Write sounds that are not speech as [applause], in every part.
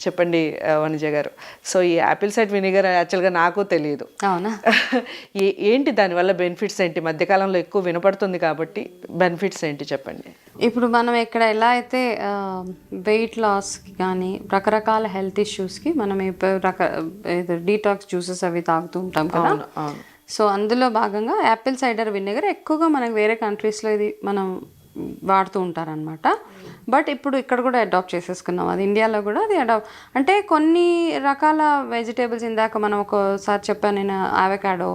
చెప్పండి వనిజ గారు. సో ఈ యాపిల్ సైడ్ వినిగర్ యాక్చువల్గా నాకు తెలియదు. అవునా? [laughs] ఏ ఏంటి దానివల్ల బెనిఫిట్స్ ఏంటి? మధ్యకాలంలో ఎక్కువ వినపడుతుంది కాబట్టి బెనిఫిట్స్ ఏంటి చెప్పండి? ఇప్పుడు మనం ఇక్కడ ఎలా అయితే వెయిట్ లాస్కి కానీ రకరకాల హెల్త్ ఇష్యూస్కి మనం రక డీటాక్స్ జ్యూసెస్ అవి తాగుతూ ఉంటాం కదా? సో అందులో భాగంగా యాపిల్ సైడర్ విnegar ఎక్కువగా మనకు వేరే కంట్రీస్లో ఇది మనం వాడుతూ ఉంటారనమాట బట్ ఇప్పుడు ఇక్కడ కూడా అడాప్ట్ చేసేసుకున్నాం. అది ఇండియాలో కూడా అది అడాప్ట్ అంటే కొన్ని రకాల వెజిటేబుల్స్ ఇందాక మనం ఒకసారి చెప్పాను నేను ఆవకాడో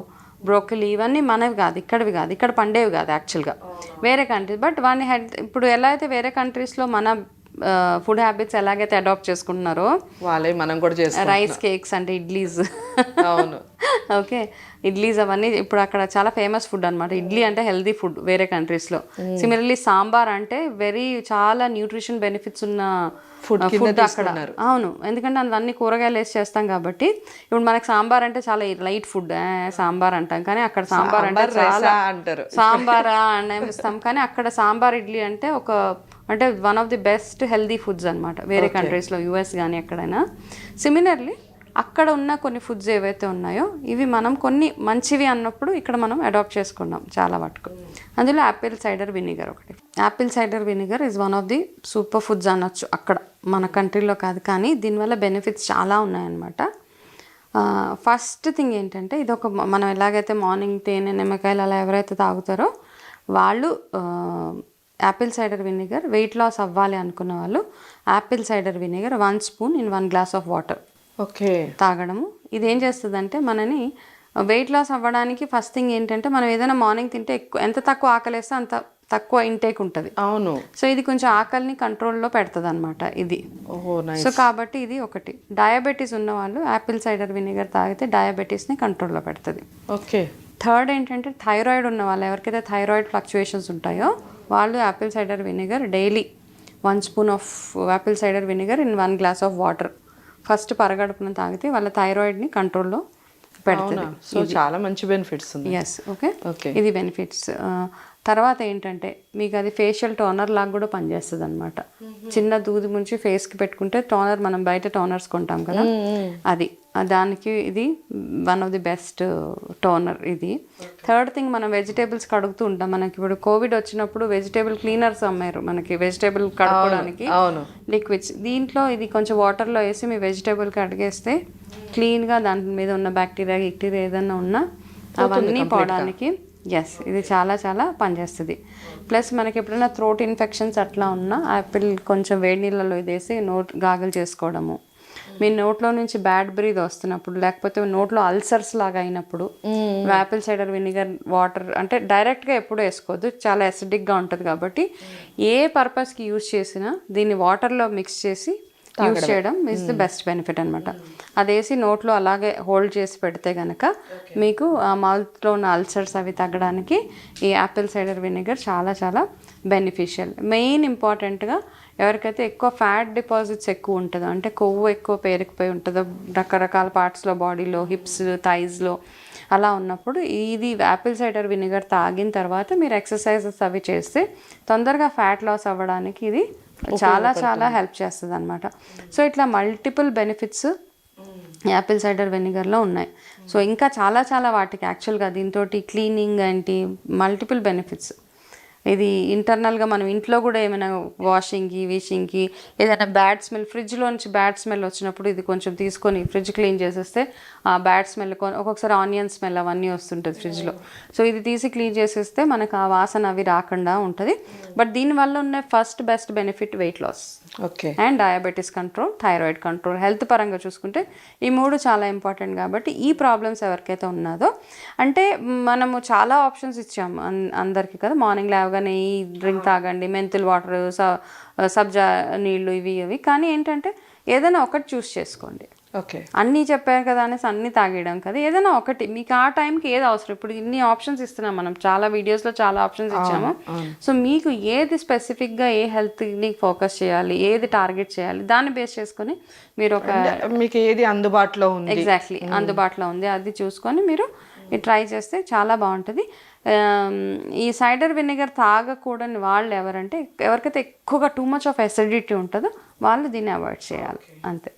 బ్రోకలీ ఇవన్నీ మనవి కాదు ఇక్కడవి కాదు ఇక్కడ పండేవి కాదు యాక్చువల్గా వేరే కంట్రీస్ బట్ వాడిని హెల్త్ ఇప్పుడు ఎలా అయితే వేరే కంట్రీస్లో మన ఫుడ్ హ్యాబిట్స్ ఎలాగైతే అడాప్ట్ చేసుకుంటున్నారో వాళ్ళే మనం కూడా చేస్తాం రైస్ కేక్స్ అంటే ఇడ్లీస్. అవును. ఓకే. ఇడ్లీస్ అవన్నీ ఇప్పుడు అక్కడ చాలా ఫేమస్ ఫుడ్ అన్నమాట. ఇడ్లీ అంటే హెల్దీ ఫుడ్ వేరే కంట్రీస్లో సిమిలర్లీ సాంబార్ అంటే వెరీ చాలా న్యూట్రిషన్ బెనిఫిట్స్ ఉన్న కింద ఫుడ్ అక్కడ. అవును. ఎందుకంటే అన్ని కూరగాయలు వేసి చేస్తాం కాబట్టి ఇప్పుడు మనకి సాంబార్ అంటే చాలా లైట్ ఫుడ్ సాంబార్ అంటాం. కానీ అక్కడ సాంబార్ అంటే సాంబార్ చాలా అంటారు. సాంబారా అనేస్తాం కానీ అక్కడ సాంబార్ ఇడ్లీ అంటే ఒక అంటే one of the best healthy foods అనమాట వేరే కంట్రీస్లో యూఎస్ కానీ ఎక్కడైనా. సిమిలర్లీ అక్కడ ఉన్న కొన్ని ఫుడ్స్ ఏవైతే ఉన్నాయో ఇవి మనం కొన్ని మంచివి అన్నప్పుడు ఇక్కడ మనం అడాప్ట్ చేసుకున్నాం చాలా మటుకు. అందులో యాపిల్ సైడర్ వినిగర్ ఒకటి. Apple cider vinegar is one of the super foods అనొచ్చు అక్కడ మన కంట్రీలో కాదు. కానీ దీనివల్ల బెనిఫిట్స్ చాలా ఉన్నాయన్నమాట. ఫస్ట్ థింగ్ ఏంటంటే ఇది ఒక మనం ఎలాగైతే మార్నింగ్ తేనె నిమ్మకాయలు అలా ఎవరైతే తాగుతారో వాళ్ళు apple cider vinegar weight loss అవ్వాలి అనుకున్న వాళ్ళు apple cider vinegar one spoon in one glass of water okay. తాగడము. ఇది ఏం చేస్తుందంటే మనని వెయిట్ లాస్ అవ్వడానికి ఫస్ట్ థింగ్ ఏంటంటే మనం ఏదైనా మార్నింగ్ తింటే ఎక్కువ ఎంత తక్కువ ఆకలేస్తే అంత తక్కువ ఇంటేక్ ఉంటుంది. అవును. సో ఇది కొంచెం ఆకలిని కంట్రోల్లో పెడుతుంది అనమాట ఇది సో కాబట్టి ఇది ఒకటి. డయాబెటీస్ ఉన్న వాళ్ళు యాపిల్ సైడర్ వినిగర్ తాగితే డయాబెటీస్ని కంట్రోల్లో పెడుతుంది. ఓకే. థర్డ్ ఏంటంటే థైరాయిడ్ ఉన్న వాళ్ళు ఎవరికైతే థైరాయిడ్ ఫ్లక్చుయేషన్స్ ఉంటాయో వాళ్ళు apple cider vinegar daily. One spoon of apple cider vinegar in one glass of water. First పరగడుపున తాగితే వాళ్ళ థైరాయిడ్ని కంట్రోల్లో పెడుతుంది. సో చాలా మంచి బెనిఫిట్స్ ఎస్ ఓకే ఓకే ఇది బెనిఫిట్స్. తర్వాత ఏంటంటే మీకు అది ఫేషియల్ టోనర్ లాగా కూడా పనిచేస్తుంది అనమాట చిన్న దూది ముంచి ఫేస్కి పెట్టుకుంటే టోనర్ మనం బయట టోనర్స్ కొంటాం కదా? అది. దానికి ఇది one of the best toner ఇది. థర్డ్ థింగ్ మనం వెజిటేబుల్స్ కడుగుతూ ఉంటాం. మనకి ఇప్పుడు కోవిడ్ వచ్చినప్పుడు వెజిటేబుల్ క్లీనర్స్ అమ్మారు. మనకి వెజిటేబుల్ కడుక్కోవడానికి లిక్విడ్స్ దీంట్లో ఇది కొంచెం వాటర్లో వేసి మీ వెజిటేబుల్ కడిగేస్తే క్లీన్గా దాని మీద ఉన్న బ్యాక్టీరియా గిక్టీరియా ఏదన్నా ఉన్నా అవన్నీ పోవడానికి ఎస్ ఇది చాలా చాలా పనిచేస్తుంది. ప్లస్ మనకి ఎప్పుడైనా థ్రోట్ ఇన్ఫెక్షన్స్ అట్లా ఉన్నా యాపిల్ కొంచెం వేడి నీళ్ళలో ఇది వేసి నోట్ గాగులు చేసుకోవడము. మీ నోట్లో నుంచి బ్యాడ్ బ్రీద్ వస్తున్నప్పుడు లేకపోతే నోట్లో అల్సర్స్ లాగా అయినప్పుడు యాపిల్ సైడర్ వినిగర్ వాటర్ అంటే డైరెక్ట్గా ఎప్పుడు వేసుకోవద్దు. చాలా అసిడిక్గా ఉంటుంది కాబట్టి ఏ పర్పస్కి యూజ్ చేసినా దీన్ని వాటర్లో మిక్స్ చేసి యూజ్ చేయడం ఇస్ ది బెస్ట్ బెనిఫిట్ అనమాట అది వేసి నోట్లో అలాగే హోల్డ్ చేసి పెడితే కనుక మీకు ఆ మౌత్లో ఉన్న అల్సర్స్ అవి తగ్గడానికి ఈ యాపిల్ సైడర్ విnegar చాలా చాలా బెనిఫిషియల్ మెయిన్ ఇంపార్టెంట్గా ఎవరికైతే ఎక్కువ ఫ్యాట్ డిపాజిట్స్ ఎక్కువ ఉంటుందో అంటే కొవ్వు ఎక్కువ పేరుకుపోయి ఉంటుందో రకరకాల పార్ట్స్లో బాడీలో హిప్స్ థైస్లో అలా ఉన్నప్పుడు ఇది యాపిల్ సైడర్ వినిగర్ తాగిన తర్వాత మీరు ఎక్సర్సైజెస్ అవి చేస్తే తొందరగా ఫ్యాట్ లాస్ అవ్వడానికి ఇది చాలా చాలా హెల్ప్ చేస్తుంది అనమాట సో ఇట్లా మల్టిపుల్ బెనిఫిట్స్ యాపిల్ సైడర్ వెనిగర్లో ఉన్నాయి. సో ఇంకా చాలా చాలా వాటికి యాక్చువల్గా దీంతో క్లీనింగ్ ఏంటి మల్టిపుల్ బెనిఫిట్స్ ఇది ఇంటర్నల్గా మనం ఇంట్లో కూడా ఏమైనా వాషింగ్కి వీషింగ్కి ఏదైనా బ్యాడ్ స్మెల్ ఫ్రిడ్జ్లో నుంచి బ్యాడ్ స్మెల్ వచ్చినప్పుడు ఇది కొంచెం తీసుకొని ఫ్రిడ్జ్ క్లీన్ చేసేస్తే ఆ బ్యాడ్ స్మెల్ ఒక్కొక్కసారి ఆనియన్ స్మెల్ అవన్నీ వస్తుంటుంది ఫ్రిడ్జ్లో సో ఇది తీసి క్లీన్ చేసేస్తే మనకు ఆ వాసన అవి రాకుండా ఉంటుంది. బట్ దీనివల్ల ఉన్న first best benefit weight loss okay and diabetes control thyroid control health పరంగా చూసుకుంటే ఈ మూడు చాలా ఇంపార్టెంట్ కాబట్టి ఈ ప్రాబ్లమ్స్ ఎవరికైతే ఉన్నదో అంటే మనము చాలా ఆప్షన్స్ ఇచ్చాము అందరికీ కదా మార్నింగ్ లేవగానే ఈ డ్రింక్ తాగండి మెంతుల్ వాటర్ సబ్జా నీళ్ళు ఇవి ఇవి. కానీ ఏంటంటే ఏదైనా ఒకటి చూస్ చేసుకోండి. ఓకే. అన్నీ చెప్పారు కదా అనేసి అన్నీ తాగేయడం కదా. ఏదైనా ఒకటి మీకు ఆ టైంకి ఏది అవసరం? ఇప్పుడు ఇన్ని ఆప్షన్స్ ఇస్తున్నాం మనం. చాలా వీడియోస్లో చాలా ఆప్షన్స్ ఇచ్చాము. సో మీకు ఏది స్పెసిఫిక్గా ఏ హెల్త్ని ఫోకస్ చేయాలి ఏది టార్గెట్ చేయాలి దాన్ని బేస్ చేసుకొని మీరు ఒక మీకు ఏది అందుబాటులో ఉంది? ఎగ్జాక్ట్లీ అందుబాటులో ఉంది. అది చూసుకొని మీరు ట్రై చేస్తే చాలా బాగుంటుంది. ఈ సైడర్ విnegar తాగకూడని వాళ్ళు ఎవరంటే ఎవరికైతే ఎక్కువగా టూ మచ్ ఆఫ్ ఎసిడిటీ ఉంటుందో వాళ్ళు దీన్ని అవాయిడ్ చేయాలి. అంతే.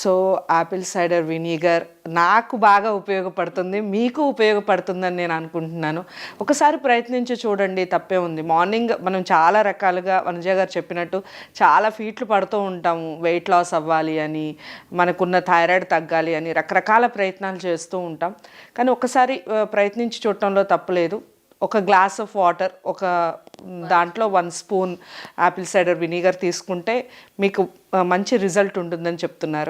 సో యాపిల్ సైడర్ వినీగర్ నాకు బాగా ఉపయోగపడుతుంది మీకు ఉపయోగపడుతుందని నేను అనుకుంటున్నాను. ఒకసారి ప్రయత్నించి చూడండి తప్పే ఉంది. మార్నింగ్ మనం చాలా రకాలుగా వనజ గారు చెప్పినట్టు చాలా ఫీట్లు పడుతూ ఉంటాము. వెయిట్ లాస్ అవ్వాలి అని మనకున్న థైరాయిడ్ తగ్గాలి అని రకరకాల ప్రయత్నాలు చేస్తూ ఉంటాం. కానీ ఒకసారి ప్రయత్నించి చూడటంలో తప్పలేదు ఒక గ్లాస్ ఆఫ్ వాటర్ ఒక దాంట్లో one spoon apple cider vinegar తీసుకుంటే మీకు మంచి రిజల్ట్ ఉంటుందని చెప్తున్నారు.